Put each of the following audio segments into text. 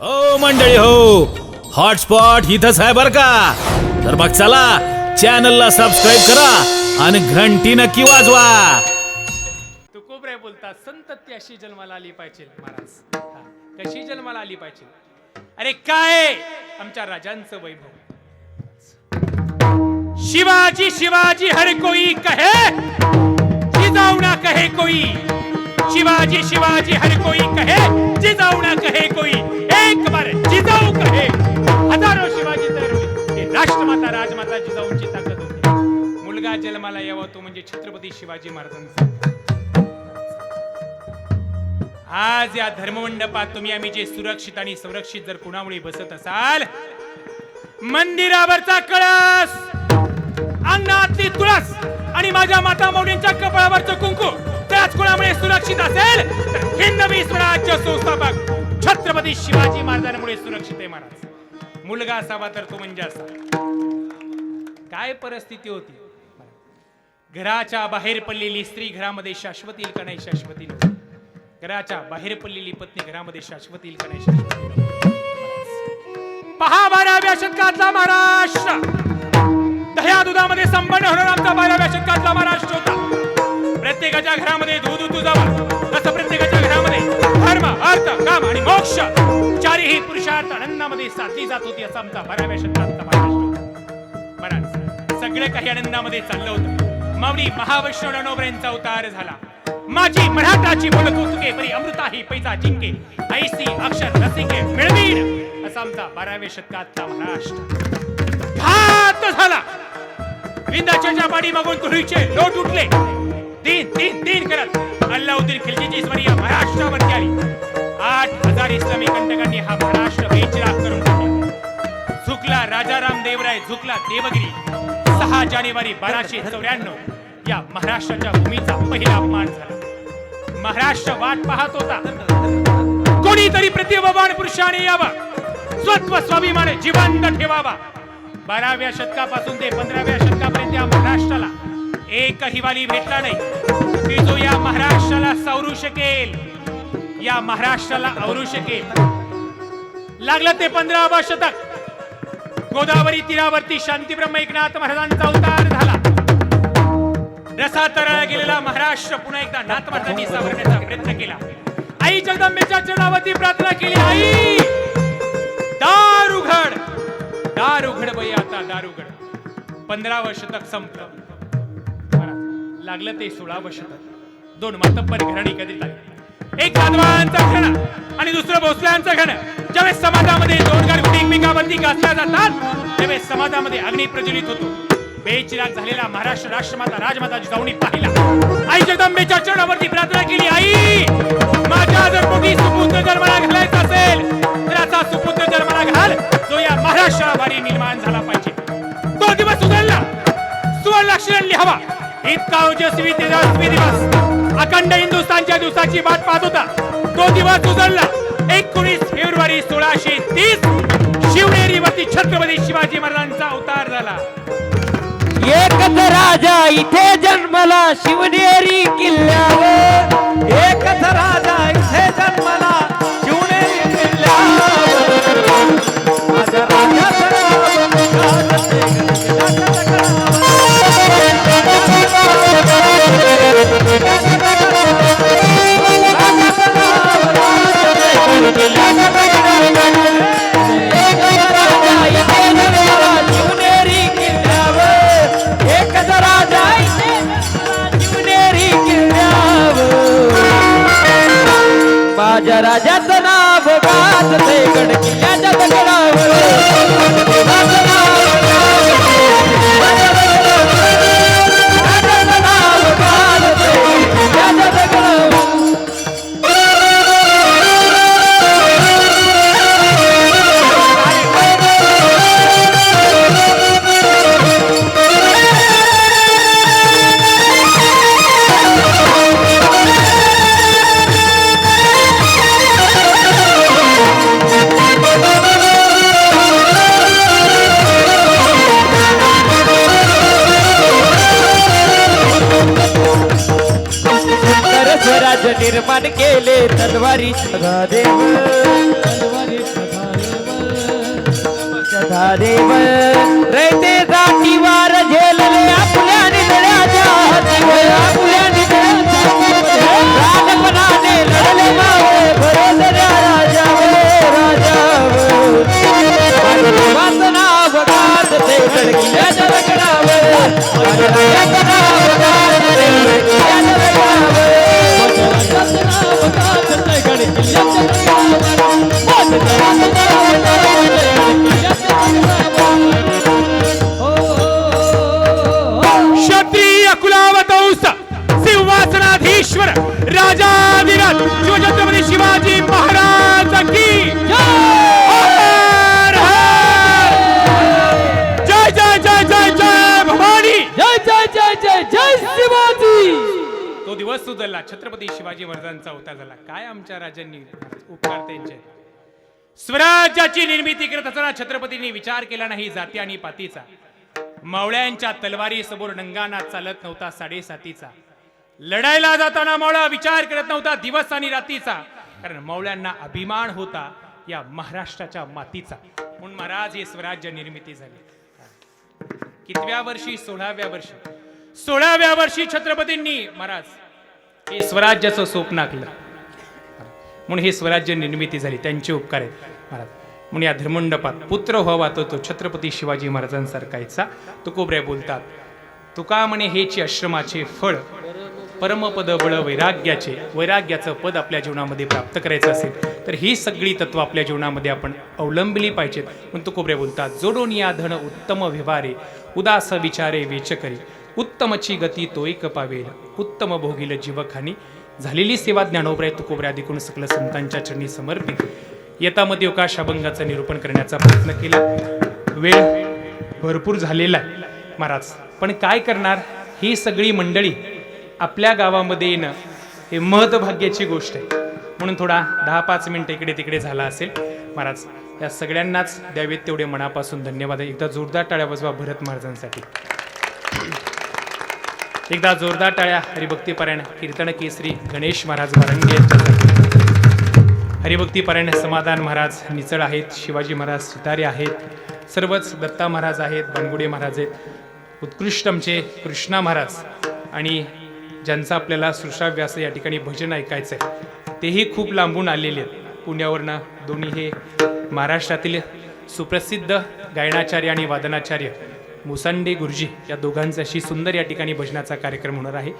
हो मंडळी हो. हॉटस्पॉट इथंच आहे बर का? तर मग चला चॅनलला सबस्क्राईब करा आणि घंटी नक्की वाजवा. तू कोबरे बोलता. संतती अशी जन्माला आली पाहिजे महाराज. हा, कशी जन्माला आली पाहिजे? अरे काय? आमच्या राजांचं वैभव. शिवाजी शिवाजी हर कोई कहे जिजाऊना कहे कोई. शिवाजी शिवाजी हर कोई कहे जिजाऊ ना कहे कोई एक बार जिजाऊ कहे। हजारो शिवाजी तयार होईल राष्ट्रमाता राजमाता जिजाऊंची ताकद होती। मुलगा जन्माला यावा तो म्हणजे छत्रपती शिवाजी महाराजांचा. आज या धर्ममंडपात तुम्ही आम्ही जे सुरक्षित आणि संरक्षित जर कुणामुळे बसत असाल मंदिरावरचा कळस अंगणातली तुळस आणि माझ्या माता मौलींच्या कपाळावरचं कुंकू त्याच सुरक्षित असेल तर हिंदवी स्वराज्य संस्थापक छत्रपती शिवाजी महाराजांमुळे सुरक्षित आहे महाराज. मुलगा असावा तर तो म्हणजे असा. काय परिस्थिती होती? घराच्या बाहेर पडलेली स्त्री घरामध्ये शाश्वत येईल का नाही शाश्वत येईल? घराच्या बाहेर पडलेली पत्नी घरामध्ये शाश्वत येईल का नाही शाश्वत पहा बाराव्या शतकातला महाराष्ट्र. दह्या दुधामध्ये संपन्न होणार आमचा बाराव्या शतकातला महाराष्ट्र होता. प्रत्येकाच्या घरामध्ये दूध तुझावा असं प्रत्येकाच्या घरामध्ये धर्म अर्थ काम आणि मोक्ष चारही पुरुषार्थ आनंदामध्ये साधली जात होती असा आमचा बाराव्या शतकातला महाराष्ट्र होता सगळं काही आनंदामध्ये चाललं होतं. मावळी महावैष्णव रणोबऱ्यांचा अवतार झाला. माझी मराठाची बोलत तुके परी अमृता ही पैसा जिंके ऐसी अक्षर रसिके मिळवीन. असा आमचा बाराव्या शतकातला महाराष्ट्र घात झाला. विंदाच्या पाडी मागून तुळीचे लोट उठले. तीन तीन तीन करत अल्लाउद्दीन खिलजीची स्वरी या महाराष्ट्रावरती आली. आठ हजार इस्लामी कंटकांनी हा महाराष्ट्र बेचिराग करून टाकला. झुकला राजाराम देवराय झुकला देवगिरी. सहा जानेवारी बाराशे चौऱ्याण्णव या महाराष्ट्राच्या भूमीचा पहिला अपमान झाला. महाराष्ट्र वाट पाहत होता. कोणीतरी प्रतिभावान पुरुषाने यावा. स्वत्व स्वाभिमान जिवंत ठेवावा. बाराव्या शतकापासून ते पंधराव्या शतकापर्यंत या महाराष्ट्राला एक वाली भेटला नाही. की जो या महाराष्ट्राला सावरू शकेल या महाराष्ट्राला आवरू शकेल. लागलं ते पंधरावा शतक. गोदावरी तीरावरती शांतीब्रह्म एकनाथ महाराजांचा अवतार झाला. रसा तरळा गेलेला महाराष्ट्र पुन्हा एकदा नाथ महाराजांनी सावरण्याचा प्रयत्न केला. आई जगदंबेच्या चरणावरती प्रार्थना केली. आई! दार उघड दार उघड बाई आता दार उघड पंधरावं शतक संपलं. लागलं ते सोळा शतक दोन मातब्बर घराणी कधी एक यादवांचं घराणं आणि दुसरं भोसल्यांचं घराणं ज्यावेळेस समाजामध्ये दोन गारगुटी एकमेकावरती गाजल्या जातात त्यावेळेस समाजामध्ये अग्नी प्रज्वलित होतो. बेचिराग झालेला महाराष्ट्र राष्ट्रमाता राजमाता जिजाऊनी पाहिला. आई जगदंबेच्या चरणावरती प्रार्थना केली आई माझ्या जर कोणी सुपुत्र जन्माला घालायचा असेल तर असा सुपुत्र जन्माला घाल. जो या महाराष्ट्राभारी निर्माण झाला पाहिजे. तो दिवस उजळला सुवर्णाक्षरात लिहावा इतका ओजस्वी तेजस्वी दिवस. अखंड हिंदुस्थानच्या दिवसाची वाट पाहत होता. तो दिवस उजळला. एकोणीस फेब्रुवारी सोळाशे तीस शिवनेरीवरती छत्रपती शिवाजी महाराजांचा अवतार झाला. एकच राजा इथे जन्मला शिवनेरी किल्ल्यावर. एकच राजा राजाचं नाव गाजते गड स्वराज निर्माण केले तलवारी सदादेव तलवारी सदादेव सदादेव रे ते जाती वार सुजला छत्रपती शिवाजी महाराजांचा होता झाला. काय आमच्या राजांनी उपकार त्यांचे? स्वराज्याची निर्मिती करत असताना छत्रपतींनी विचार केला नाही जाती आणि पातीचा. मावळ्यांच्या तलवारी समोर नंगाना चालत नव्हता साडेसातीचा. लढायला जाताना मावळा विचार करत नव्हता दिवस आणि रात्रीचा कारण मावळ्यांना अभिमान होता या महाराष्ट्राच्या मातीचा. म्हणून महाराज हे स्वराज्य निर्मिती झाली. कितव्या वर्षी? सोळाव्या वर्षी. सोळाव्या वर्षी छत्रपतींनी महाराज हे स्वराज्याचं स्वप्न आखलं. म्हणून हे स्वराज्य निर्मिती झाली. त्यांचे उपकार आहेत. महाराज म्हणून या धर्मंडपात पुत्र व्हावा तो तो छत्रपती शिवाजी महाराजांसारखायचा तुकोबऱ्या बोलतात तुका म्हणे हेची आश्रमाचे फळ परमपद बळ वैराग्याचे वैराग्याचं पद आपल्या जीवनामध्ये प्राप्त करायचं असेल तर ही सगळी तत्व आपल्या जीवनामध्ये आपण अवलंबली पाहिजेत. म्हणून तुकोबऱ्या बोलतात जोडून या धन उत्तम व्यवहारे उदास विचारे वेचकरी उत्तमची गती तो एक पावेल उत्तम भोगील जीवखानी. झालेली सेवा ज्ञानोब्राय तुकोबऱ्या अधिकून सकल संतांच्या चरणी समर्पित येतामध्ये अवकाश अभंगाचं निरूपण करण्याचा प्रयत्न केला. वेळ भरपूर झालेला आहे महाराज. पण काय करणार? ही सगळी मंडळी आपल्या गावामध्ये येणं हे महत्भाग्याची गोष्ट आहे. म्हणून थोडा दहा पाच मिनटं इकडे तिकडे झाला असेल महाराज. या सगळ्यांनाच द्यावेत तेवढे मनापासून धन्यवाद. एकदा जोरदार टाळ्या वाजवा भरत महाराजांसाठी. एकदा जोरदार टाळ्या. हरिभक्तीपरायण कीर्तन केसरी गणेश महाराज वारंगे. हरिभक्तीपरायण समाधान महाराज निचळ आहेत. शिवाजी महाराज सितारे आहेत. सर्वच दत्ता महाराज आहेत. बनगुडे महाराज आहेत. उत्कृष्ट आमचे कृष्णा महाराज आणि ज्यांचं आपल्याला सृष्टाव्यास या ठिकाणी भजन ऐकायचं आहे तेही खूप लांबून आलेले आहेत. पुण्यावरनं दोन्ही हे महाराष्ट्रातील सुप्रसिद्ध गायनाचार्य आणि वादनाचार्य मुसांडे गुरुजी या दोघांच्याशी सुंदर या ठिकाणी भजनाचा कार्यक्रम होणार आहे.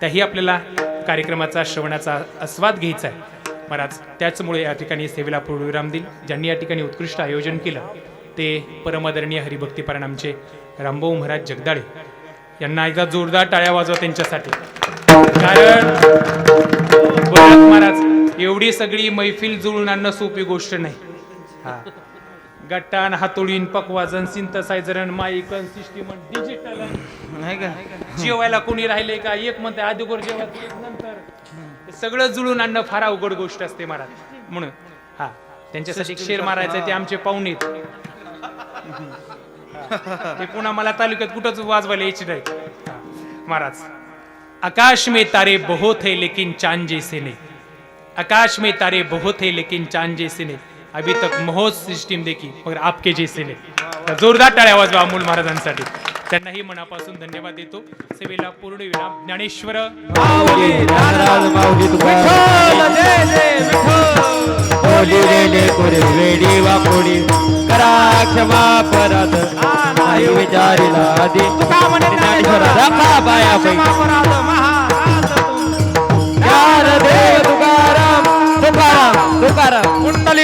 त्याही आपल्याला कार्यक्रमाचा श्रवणाचा आस्वाद घ्यायचा आहे. महाराज त्याचमुळे या ठिकाणी सेवेला पूर्णविराम देईल. ज्यांनी या ठिकाणी उत्कृष्ट आयोजन केलं ते परमादरणीय हरिभक्तीपरण आमचे रामभाऊ महाराज जगदाळे यांना एकदा जोरदार टाळ्या वाजवा त्यांच्यासाठी. कारण महाराज एवढी सगळी मैफिल जुळून आणणं सोपी गोष्ट नाही. हा. गट्टान हातोडीन पकवाजन सिंथसायझर माईकन सिस्टीम डिजिटल नाही का? जेवायला कोणी राहिले का? एक म्हणते आधीवर जेवायचं एक नंतर. सगळं जुळून आणणं फार अवघड गोष्ट असते महाराज. म्हणून हा त्यांच्यासाठी शेर मारायचं ते आमचे पाहुणे. ते पुन्हा मला तालुक्यात कुठंच वाजवायला यायची नाही महाराज आकाश में तारे बहुत है लेकिन चांद जैसे नहीं. आकाश में तारे बहुत है लेकिन चांद जैसे नहीं. अभी तक बहुत सिस्टीम देखी मगर आपके जैसे नहीं। तर जोरदार टाळ्या वाजवा अमोल महाराजांसाठी. त्यांनाही मनापासून धन्यवाद देतो. सेवेला पूर्ण विराम. ज्ञानेश्वर. माऊली नागराज माऊली विठ्ठल जय जय विठ्ठल. बोली रेले कोरे रेडी वाकोडी करा क्षमा परत. नाही विचारिला आधी. ज्ञानेश्वरा राखा तुकाराम तुकाराम.